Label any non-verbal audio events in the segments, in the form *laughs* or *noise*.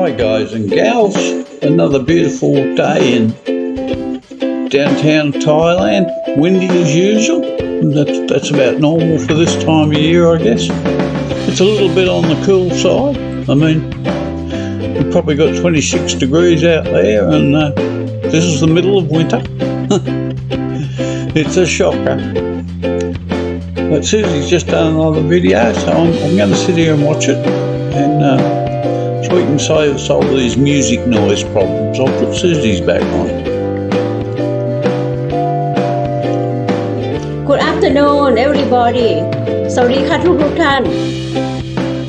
Hi, guys and gals. Another beautiful day in downtown Thailand. Windy as usual. That's, that's about normal for this time of year, I guess. It's a little bit on the cool side. I mean, we've probably got 26 degrees out there, and uh, this is the middle of winter. *laughs* it's a shocker. But Susie's just done another video, so I'm, I'm going to sit here and watch it. And uh, we can solve, solve these music noise problems. I'll put Susie's back on. Good afternoon everybody สวัสดีค่ะทุกทุกท่าน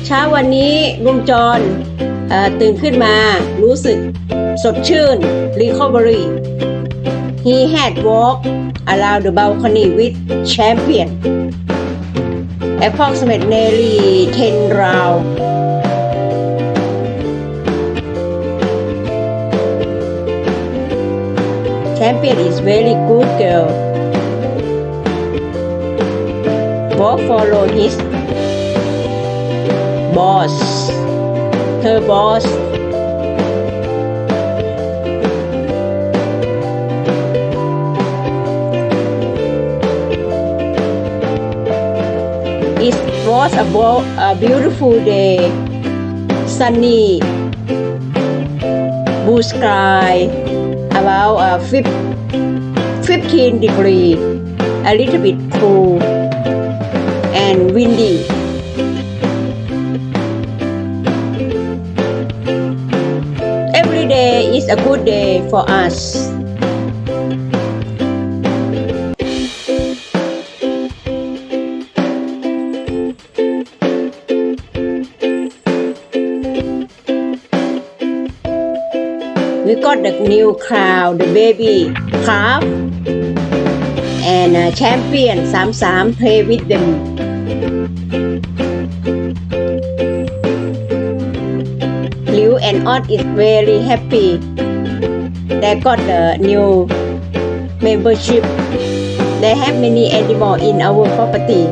เช้าวันนี้ลุงจรตื่นขึ้นมารู้สึกสดชื่น recovery he had walked around the balcony with champion approximately 10 round champion is very good girl. Bob follow his boss. Her boss. It was a, a beautiful day. Sunny. Blue sky about uh, 15 degree a little bit cool and windy. Every day is a good day for us. Got the new cow, the baby calf, and uh, champion Sam Sam play with them. Liu and Ot is very happy. They got the new membership. They have many animals in our property.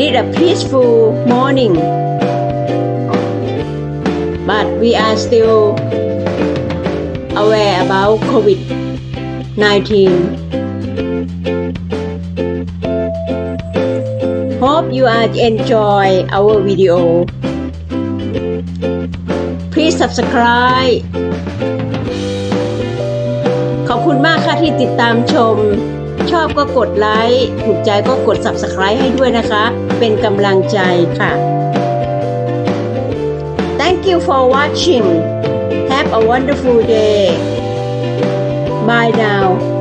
Did a peaceful morning, but we are still aware about COVID 19. Hope you are enjoy our video. Please subscribe ขอบคุณมากค่ะที่ติดตามชม ชอบก็กดไลค์ ถูกใจก็กด subscribe ให้ด้วยนะคะ เป็นกำลังใจค่ะ for watching. Have a wonderful day. Bye now.